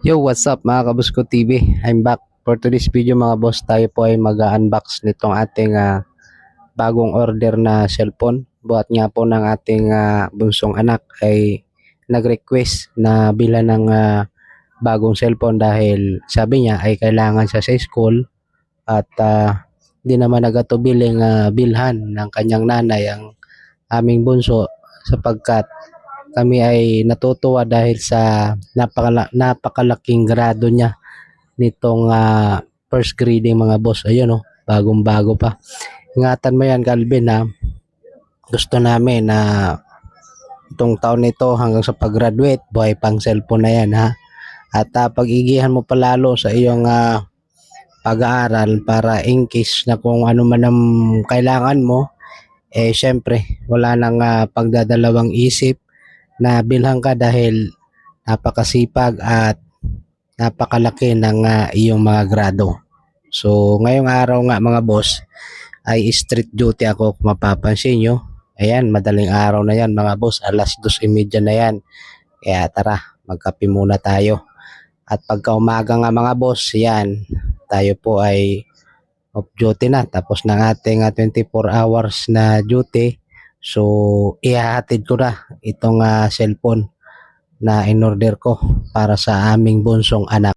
Yo, what's up mga Kabusko TV? I'm back. For today's video mga boss, tayo po ay mag-unbox nitong ating ah, bagong order na cellphone. Buhat nga po ng ating ah, bunsong anak ay nag-request na bila ng ah, bagong cellphone dahil sabi niya ay kailangan siya sa school at ah, di naman nagatubiling uh, bilhan ng kanyang nanay ang aming bunso sapagkat kami ay natutuwa dahil sa napakala, napakalaking grado niya nitong ah, first grading mga boss. Ayun oh, bagong bago pa. Ingatan mo yan Calvin ha. Gusto namin na itong taon nito hanggang sa pag-graduate, buhay pang cellphone na yan ha. At ah, pag-igihan mo palalo sa iyong ah, pag-aaral para in case na kung ano man ang kailangan mo, eh syempre wala nang ah, pagdadalawang isip na bilhan ka dahil napakasipag at napakalaki ng ah, iyong mga grado. So ngayong araw nga mga boss ay street duty ako kung mapapansin nyo. Ayan, madaling araw na yan mga boss. Alas 2.30 na yan. Kaya tara, magkape muna tayo. At pagka umaga nga mga boss, yan, tayo po ay off duty na. Tapos ng ating ah, 24 hours na duty. So, ihahatid ko na itong ah, cellphone na in-order ko para sa aming bunsong anak.